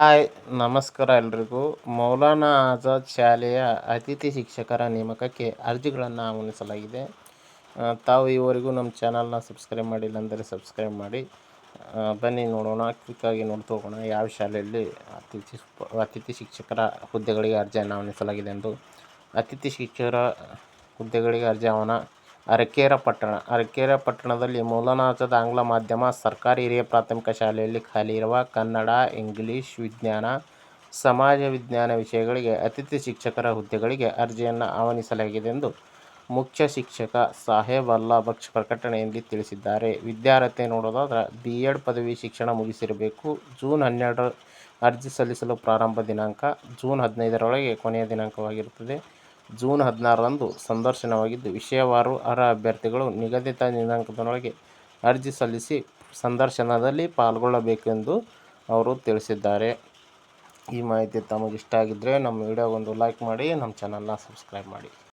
Hi, ನಮಸ್ಕಾರ ಎಲ್ರಿಗೂ. ಮೌಲಾನಾ ಆಜಾದ್ ಶಾಲೆಯ ಅತಿಥಿ ಶಿಕ್ಷಕರ ನೇಮಕಕ್ಕೆ ಅರ್ಜಿಗಳನ್ನು ಆಹ್ವಾನಿಸಲಾಗಿದೆ. ತಾವು ಈವರೆಗೂ ನಮ್ಮ ಚಾನಲ್ನ ಸಬ್ಸ್ಕ್ರೈಬ್ ಮಾಡಿಲ್ಲ ಅಂದರೆ ಸಬ್ಸ್ಕ್ರೈಬ್ ಮಾಡಿ. ಬನ್ನಿ ನೋಡೋಣ, ಕ್ವಿಕ್ಕಾಗಿ ನೋಡ್ತಾ ಹೋಗೋಣ ಯಾವ ಶಾಲೆಯಲ್ಲಿ ಅತಿಥಿ ಅತಿಥಿ ಶಿಕ್ಷಕರ ಹುದ್ದೆಗಳಿಗೆ ಅರ್ಜಿಯನ್ನು ಆಹ್ವಾನಿಸಲಾಗಿದೆ ಎಂದು. ಅತಿಥಿ ಶಿಕ್ಷಕರ ಹುದ್ದೆಗಳಿಗೆ ಅರ್ಜಿ ಆಹ್ವಾನ ಅರಕೇರ ಪಟ್ಟಣ. ಅರಕೇರ ಪಟ್ಟಣದಲ್ಲಿ ಮೂಲನಾಥದ ಆಂಗ್ಲ ಮಾಧ್ಯಮ, ಸರ್ಕಾರಿ ಹಿರಿಯ ಪ್ರಾಥಮಿಕ ಶಾಲೆಯಲ್ಲಿ ಖಾಲಿ ಇರುವ ಕನ್ನಡ, ಇಂಗ್ಲಿಷ್ ವಿಜ್ಞಾನ, ಸಮಾಜ ವಿಜ್ಞಾನ ವಿಷಯಗಳಿಗೆ ಅತಿಥಿ ಶಿಕ್ಷಕರ ಹುದ್ದೆಗಳಿಗೆ ಅರ್ಜಿಯನ್ನು ಆಹ್ವಾನಿಸಲಾಗಿದೆ ಎಂದು ಮುಖ್ಯ ಶಿಕ್ಷಕ ಸಾಹೇಬ್ ಅಲ್ಲಾ ಬಕ್ಷ್ ಪ್ರಕಟಣೆಯಲ್ಲಿ ತಿಳಿಸಿದ್ದಾರೆ. ವಿದ್ಯಾರ್ಹತೆ ನೋಡೋದಾದ್ರೆ ಬಿ ಎಡ್ ಪದವಿ ಶಿಕ್ಷಣ ಮುಗಿಸಿರಬೇಕು. ಜೂನ್ ಹನ್ನೆರಡು ಅರ್ಜಿ ಸಲ್ಲಿಸಲು ಪ್ರಾರಂಭ ದಿನಾಂಕ ಜೂನ್ ಹದಿನೈದರೊಳಗೆ ಕೊನೆಯ ದಿನಾಂಕವಾಗಿರುತ್ತದೆ. ಜೂನ್ ಹದಿನಾರರಂದು ಸಂದರ್ಶನವಾಗಿದ್ದು, ವಿಷಯವಾರು ಅರ್ಹ ಅಭ್ಯರ್ಥಿಗಳು ನಿಗದಿತ ದಿನಾಂಕದೊಳಗೆ ಅರ್ಜಿ ಸಲ್ಲಿಸಿ ಸಂದರ್ಶನದಲ್ಲಿ ಪಾಲ್ಗೊಳ್ಳಬೇಕೆಂದು ಅವರು ತಿಳಿಸಿದ್ದಾರೆ. ಈ ಮಾಹಿತಿ ತಮಗಿಷ್ಟ ಆಗಿದ್ದರೆ ನಮ್ಮ ವಿಡಿಯೋಗೊಂದು ಲೈಕ್ ಮಾಡಿ, ನಮ್ಮ ಚಾನಲ್ನ ಸಬ್ಸ್ಕ್ರೈಬ್ ಮಾಡಿ.